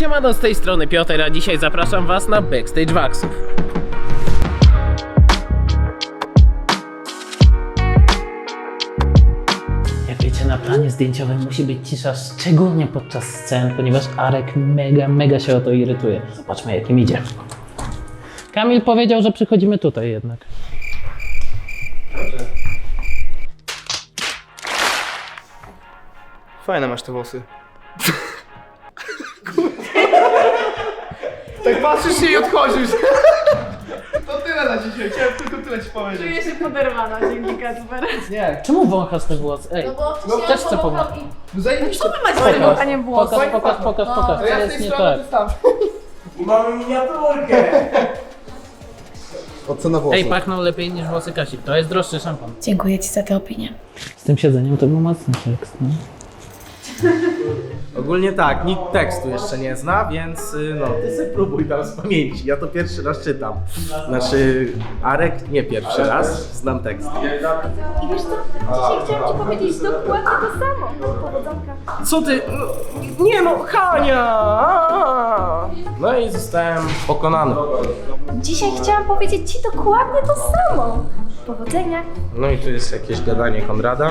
Siemano, z tej strony Piotr, a dzisiaj zapraszam was na Backstage Waxów. Jak wiecie, na planie zdjęciowym musi być cisza, szczególnie podczas scen, ponieważ Arek mega, mega się o to irytuje. Zobaczmy, jak im idzie. Kamil powiedział, że przychodzimy tutaj jednak. Fajne masz te włosy. Tak patrzysz się i odchodzisz. To tyle na dzisiaj, chciałem tylko tyle ci powiedzieć. Czuję się poderwana dzięki Kacper. Nie. Czemu wąchasz te włosy? Ej, No bo No, wcześniej też chcę pomóc. i... No zajebiście. Co wy macie z tym wąchaniem włosów? pokaż, pokaż, pokaż, pokaż, To ja z jest tej nie strony, tak. ty tam. Ocena włosów. Ej, pachną lepiej niż włosy Kasi. To jest droższy szampan. Dziękuję ci za tę opinię. Z tym siedzeniem to był mocny tekst, no. Ogólnie tak, nikt tekstu jeszcze nie zna, więc y, no, ty sobie próbuj tam z pamięci. Ja to pierwszy raz czytam. Znaczy, Arek nie pierwszy raz, znam tekst. I wiesz co? Dzisiaj chciałam ci powiedzieć dokładnie to samo. Powodzonka. Co ty? No, Nie no, Hania! No i zostałem pokonany. Dzisiaj chciałam powiedzieć ci dokładnie to samo. Powodzenia. No i tu jest jakieś gadanie Konrada.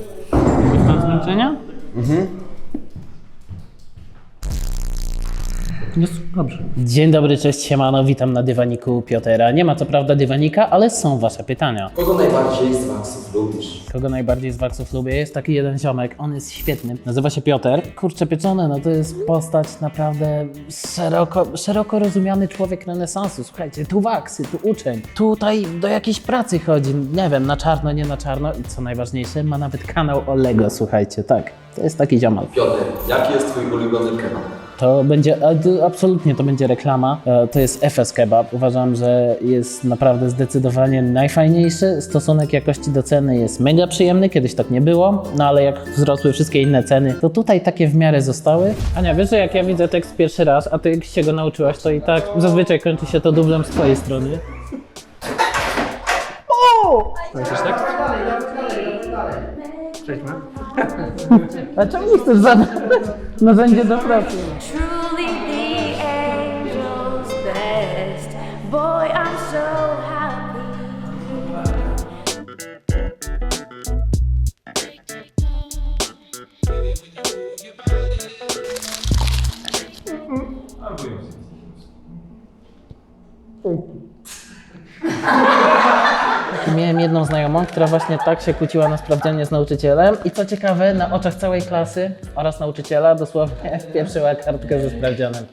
Stan zmęczenia? Mhm. Jest dobrze. Dzień dobry, cześć, siemano, witam na dywaniku Piotera. Nie ma co prawda dywanika, ale są wasze pytania. Kogo najbardziej z Waxów lubisz? Kogo najbardziej z Waxów lubię? Jest taki jeden ziomek, on jest świetny. Nazywa się Piotr. Kurczę pieczone, no to jest postać naprawdę szeroko, szeroko rozumiany człowiek renesansu. Słuchajcie, tu Waxy, tu uczeń. Tutaj do jakiejś pracy chodzi, nie wiem, na czarno, nie na czarno. I co najważniejsze, ma nawet kanał o Lego, słuchajcie, tak. To jest taki ziomal. Piotr, jaki jest twój ulubiony kebab? To będzie, absolutnie to będzie reklama. E, To jest FS Kebab. Uważam, że jest naprawdę zdecydowanie najfajniejszy. Stosunek jakości do ceny jest mega przyjemny, kiedyś tak nie było, no ale jak wzrosły wszystkie inne ceny, to tutaj takie w miarę zostały. Ania, wiesz, że jak ja widzę tekst pierwszy raz, a ty jak się go nauczyłaś, to i tak zazwyczaj kończy się to dublem z twojej strony. O! Słyszysz tak? Przejdźmy. A czemu nie chcesz zadać narzędzie do pracy? Jedną znajomą, która właśnie tak się kłóciła na sprawdzianie z nauczycielem i co ciekawe, na oczach całej klasy oraz nauczyciela dosłownie wpieprzyła kartkę ze sprawdzianem.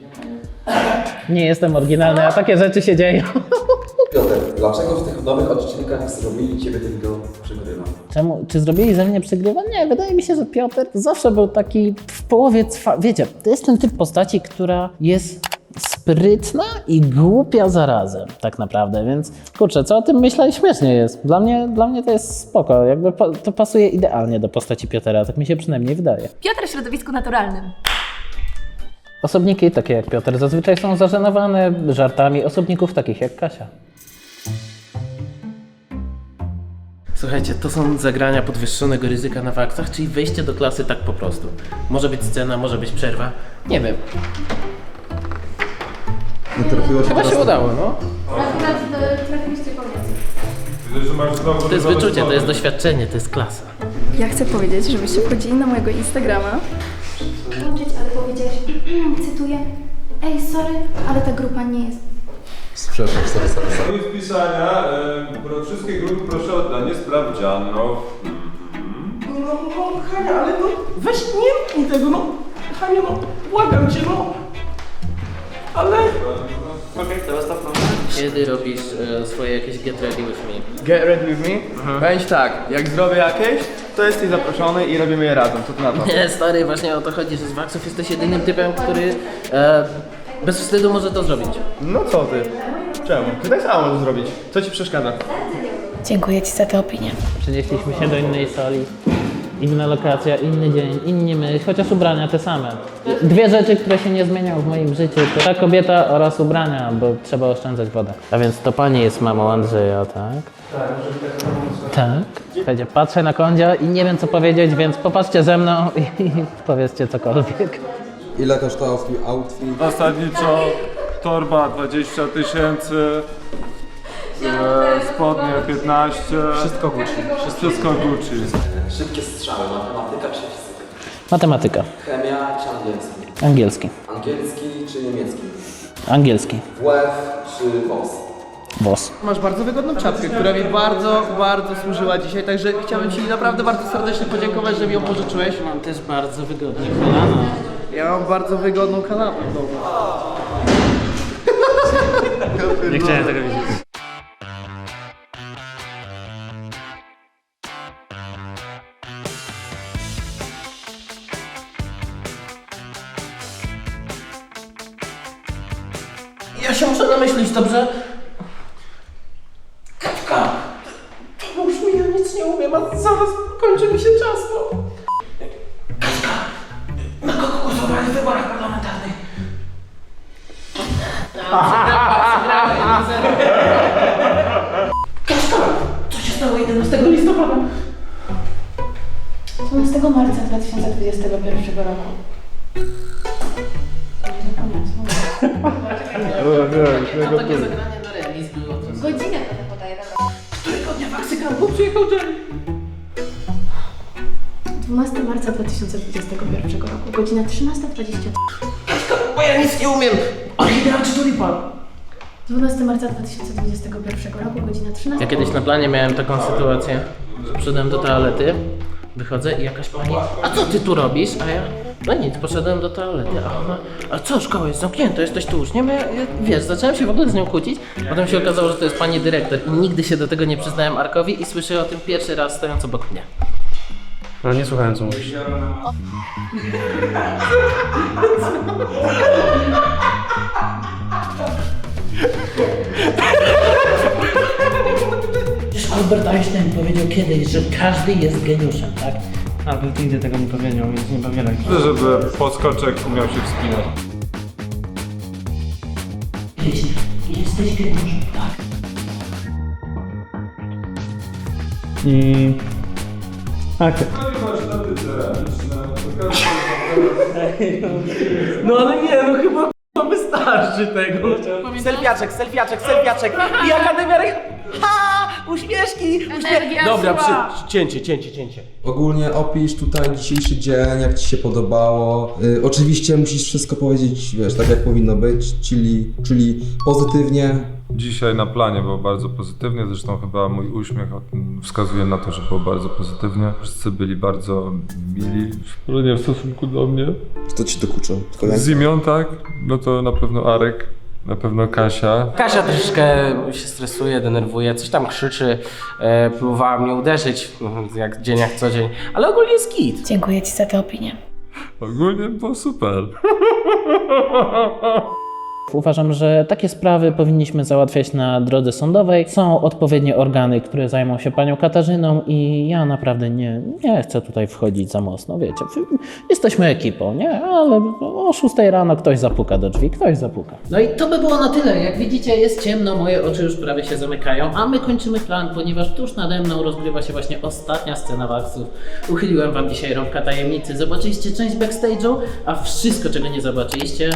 Nie jestem oryginalny, a takie rzeczy się dzieją. Piotr, dlaczego w tych nowych odcinkach zrobili ciebie tylko przegrywa? Czemu? Czy zrobili ze mnie przegrywa? Nie, wydaje mi się, że Piotr zawsze był taki w połowie cwa... Wiecie, to jest ten typ postaci, która jest sprytna i głupia zarazem, tak naprawdę, więc kurczę, co o tym myślę? Śmiesznie jest. Dla mnie, dla mnie to jest spoko, jakby po, to pasuje idealnie do postaci Piotra, tak mi się przynajmniej wydaje. Piotr w środowisku naturalnym. Osobniki takie jak Piotr zazwyczaj są zażenowane żartami osobników takich jak Kasia. Słuchajcie, to są zagrania podwyższonego ryzyka na waksach, czyli wejście do klasy tak po prostu. Może być scena, może być przerwa. Nie wiem. Nie trafiło się Chyba się udało, no. Akurat e, trafiliście pomiędzy. To jest wyczucie, to jest doświadczenie, to jest klasa. Ja chcę powiedzieć, żebyście wchodzili na mojego Instagrama. Kończyć, ale powiedziałeś, cytuję, ej, sorry, ale ta grupa nie jest Przepraszam, sorry, sorry, sorry. Koniec pisania. E, pro, wszystkie grupy proszę o oddanie sprawdzianów. No, no, Hania, ale no, weź nie pnij tego, no. Hania, no, błagam cię, no. Ale... Kiedy robisz e, swoje jakieś get ready with me? Get ready with me? Będzie tak, jak zrobię jakieś, to jesteś zaproszony i robimy je razem. Co ty na to? Nie, stary, właśnie o to chodzi, że z Waxów jesteś jedynym typem, który e, Bez wstydu może to zrobić. No co ty? Czemu? Ty tak samo możesz zrobić. Co ci przeszkadza? Dziękuję Ci za tę opinię. Przenieśliśmy się do innej sali. Inna lokacja, inny dzień, inni my, chociaż ubrania te same. Dwie rzeczy, które się nie zmienią w moim życiu, to ta kobieta oraz ubrania, bo trzeba oszczędzać wodę. A więc to pani jest mamą Andrzeja, tak? Tak. Słuchajcie, patrzę na kondzia i nie wiem co powiedzieć, więc popatrzcie ze mną i powiedzcie cokolwiek. Ile kosztował twój outfit? Zasadniczo torba 20 tysięcy, e, spodnie 15. Wszystko Gucci. Wszystko Gucci. Szybkie strzały, matematyka czy fizyka? Matematyka. Chemia czy angielski? Angielski. Angielski czy niemiecki? Angielski. WF czy WOS? WOS. Masz bardzo wygodną czapkę, która mi bardzo, bardzo służyła dzisiaj, także chciałbym Ci naprawdę bardzo serdecznie podziękować, że mi ją pożyczyłeś. Mam też bardzo wygodnie kolana. Ja mam bardzo wygodną kanapę w domu. Nie chciałem tego widzieć. Ja się muszę namyślić, dobrze? Kaczka! Pomóż mi, ja nic nie umiem, a zaraz kończy mi się czas, no. Kaczka! Na kogo głosowali w wyborach parlamentarnych? Co się stało 11 listopada? 12 marca 2021 roku. Godzinę to podaję, dobra. Którego dnia Waksykanku przyjechał Jerry? 12 marca 2021 roku, godzina 13.20. Bo ja nic nie umiem! Orchidea czy tulipan? 12 marca 2021 roku, godzina 13. Ja kiedyś na planie miałem taką sytuację, że przyszedłem do toalety, wychodzę i jakaś pani, a co ty tu robisz? A ja, no nic, poszedłem do toalety. A ona, a co, szkoła jest zamknięta, jesteś tu uczniem? Ja, ja, wiesz, zacząłem się w ogóle z nią kłócić, potem się okazało, że to jest pani dyrektor i nigdy się do tego nie przyznałem Arkowi i słyszę o tym pierwszy raz stojąc obok mnie. No nie słuchałem co mówisz. Albert Einstein powiedział kiedyś, że każdy jest geniuszem, tak? Albert nigdy tego nie powiedział, więc nie powielaj. Chcę, żeby podskoczek umiał się wspinać. Jesteś, jesteś geniuszem, tak? I... Tak. No ale nie, no chyba k***a, wystarczy tego. Selfiaczek, selfiaczek, selfiaczek i Akademia Re... Ha! Uśmieszki! Uśmieszki! Dobra, przy... cięcie, cięcie, cięcie. Ogólnie opisz tutaj dzisiejszy dzień, jak ci się podobało. Y, oczywiście musisz wszystko powiedzieć, wiesz, tak jak powinno być, czyli, czyli pozytywnie. Dzisiaj na planie było bardzo pozytywnie, zresztą chyba mój uśmiech wskazuje na to, że było bardzo pozytywnie. Wszyscy byli bardzo mili, szczególnie w stosunku do mnie. Kto ci dokuczał? Z imion tak, no to na pewno Arek, na pewno Kasia. Kasia troszeczkę się stresuje, denerwuje, coś tam krzyczy, e, próbowała mnie uderzyć, jak dzień jak co dzień, ale ogólnie jest git. Dziękuję Ci za tę opinię. Ogólnie było super. Uważam, że takie sprawy powinniśmy załatwiać na drodze sądowej. Są odpowiednie organy, które zajmą się panią Katarzyną i ja naprawdę nie, nie chcę tutaj wchodzić za mocno, wiecie. Jesteśmy ekipą, nie? Ale o 6 rano ktoś zapuka do drzwi, ktoś zapuka. No i to by było na tyle. Jak widzicie, jest ciemno, moje oczy już prawie się zamykają, a my kończymy plan, ponieważ tuż nade mną rozgrywa się właśnie ostatnia scena waksów. Uchyliłem wam dzisiaj rąbka tajemnicy, zobaczyliście część backstage'u, a wszystko, czego nie zobaczyliście,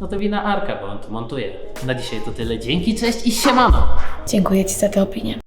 no to wina Arka, bo on to montuje. Na dzisiaj to tyle. Dzięki, cześć i siemano! Dziękuję Ci za tę opinię.